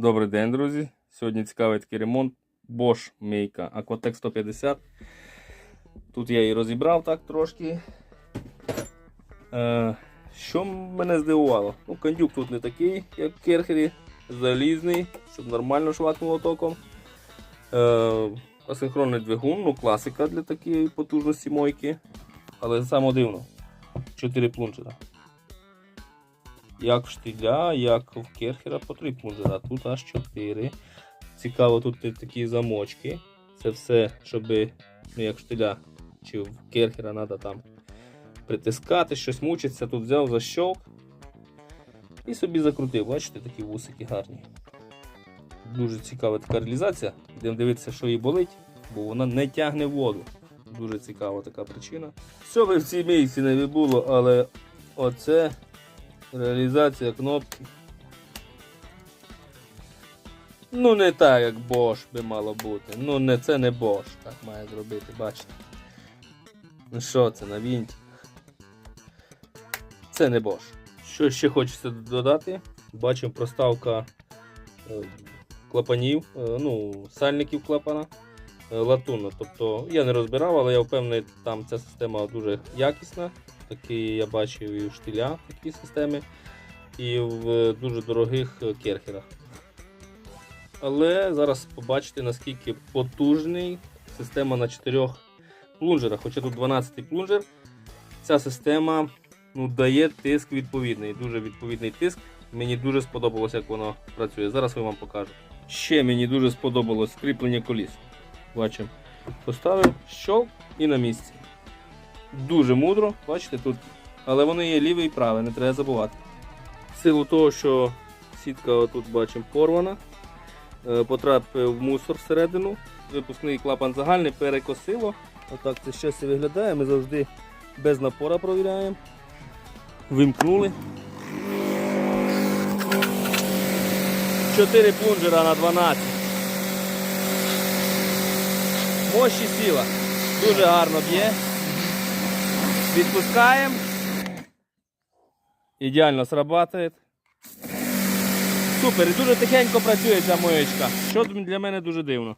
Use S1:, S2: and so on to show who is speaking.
S1: Добрий день, друзі. Сьогодні цікавий такий ремонт. Bosch Мейка Aquatec 150. Тут я її розібрав так трошки. Е, що мене здивувало? Ну, кондюк тут не такий, як в керхері, залізний, щоб нормально швакнуло током. Е, асинхронний двигун, ну класика для такої потужності мойки. Але саме дивно. 4 плунжера. Як в штиля, як в керхера по 3 плунжера. Тут аж 4. Цікаво, тут такі замочки. Це все, щоб ну, як штиля чи в керхера треба там притискати, щось мучиться. Тут взяв защолк і собі закрутив. Бачите, такі вусики гарні. Дуже цікава така реалізація. Йдемо дивитися, що їй болить, бо вона не тягне воду. Дуже цікава така причина. Що би в цій місці не було, але оце реалізація кнопки. Ну, не так, як Bosch би мало бути. Ну, не це не Bosch так має зробити, бачите. Ну що це на вінті? Це не Bosch. Що ще хочеться додати? Бачимо проставка е, клапанів, е, ну, сальників клапана е, латунна. Тобто я не розбирав, але я впевнений, там ця система дуже якісна. Такі я бачив і в штиля такі системи, і в дуже дорогих е, керхерах. Але зараз побачите, наскільки потужний система на 4 плунжерах. Хоча тут 12 плунжер, ця система ну, дає тиск відповідний, дуже відповідний тиск. Мені дуже сподобалось, як воно працює. Зараз я вам покажу. Ще мені дуже сподобалось кріплення коліс. Бачимо. Поставив щолк і на місці. Дуже мудро, бачите тут. Але вони є ліве і праве, не треба забувати. В силу того, що сітка тут бачимо порвана, е, потрапив мусор всередину, випускний клапан загальний перекосило. Отак це щось виглядає. Ми завжди без напора провіряємо. Вимкнули. 4 плунжера на 12. Мощі сіла. Дуже гарно б'є. Відпускаємо. Ідеально срабатує. Супер, і дуже тихенько працює ця моєчка, що для мене дуже дивно.